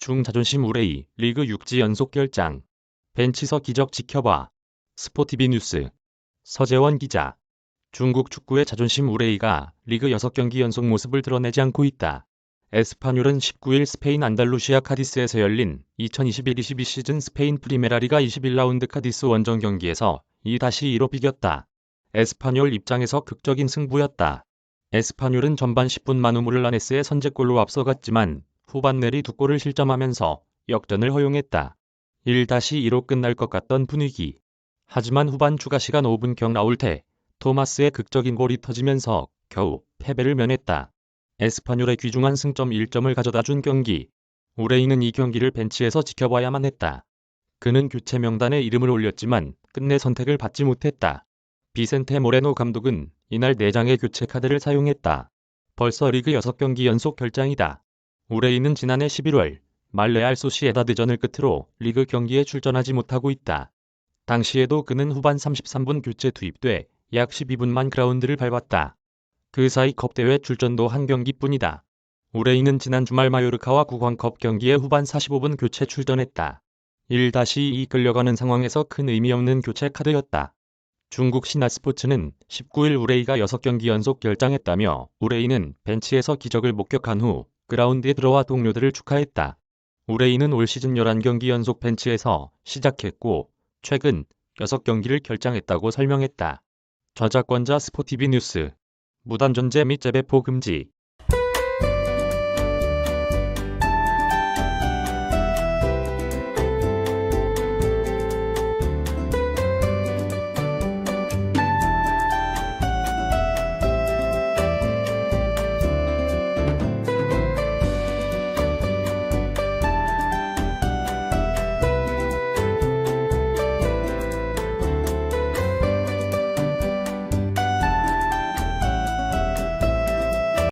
중 자존심 우레이 리그 6지 연속 결장. 벤치서 기적 지켜봐. 스포티비 뉴스. 서재원 기자. 중국 축구의 자존심 우레이가 리그 6경기 연속 모습을 드러내지 않고 있다. 에스파뇰은 19일 스페인 안달루시아 카디스에서 열린 2021-22 시즌 스페인 프리메라리가 21라운드 카디스 원정 경기에서 2-2로 비겼다. 에스파뇰 입장에서 극적인 승부였다. 에스파뇰은 전반 10분 마누무르라네스의 선제골로 앞서갔지만 후반 내리 두 골을 실점하면서 역전을 허용했다. 1-2로 끝날 것 같던 분위기. 하지만 후반 추가 시간 5분경 나올 때 토마스의 극적인 골이 터지면서 겨우 패배를 면했다. 에스파뇰의 귀중한 승점 1점을 가져다 준 경기. 우레이는 이 경기를 벤치에서 지켜봐야만 했다. 그는 교체 명단에 이름을 올렸지만 끝내 선택을 받지 못했다. 비센테 모레노 감독은 이날 4장의 교체 카드를 사용했다. 벌써 리그 6경기 연속 결장이다. 우레이는 지난해 11월 말 레알 소시에다드전을 끝으로 리그 경기에 출전하지 못하고 있다. 당시에도 그는 후반 33분 교체 투입돼 약 12분만 그라운드를 밟았다. 그 사이 컵대회 출전도 한 경기뿐이다. 우레이는 지난 주말 마요르카와 구광컵 경기에 후반 45분 교체 출전했다. 1-2 끌려가는 상황에서 큰 의미 없는 교체 카드였다. 중국 신화스포츠는 19일 우레이가 6경기 연속 결장했다며 우레이는 벤치에서 기적을 목격한 후 그라운드에 들어와 동료들을 축하했다. 우레이는 올 시즌 11경기 연속 벤치에서 시작했고 최근 6경기를 결장했다고 설명했다. 저작권자 스포티비 뉴스 무단 존재 및 재배포 금지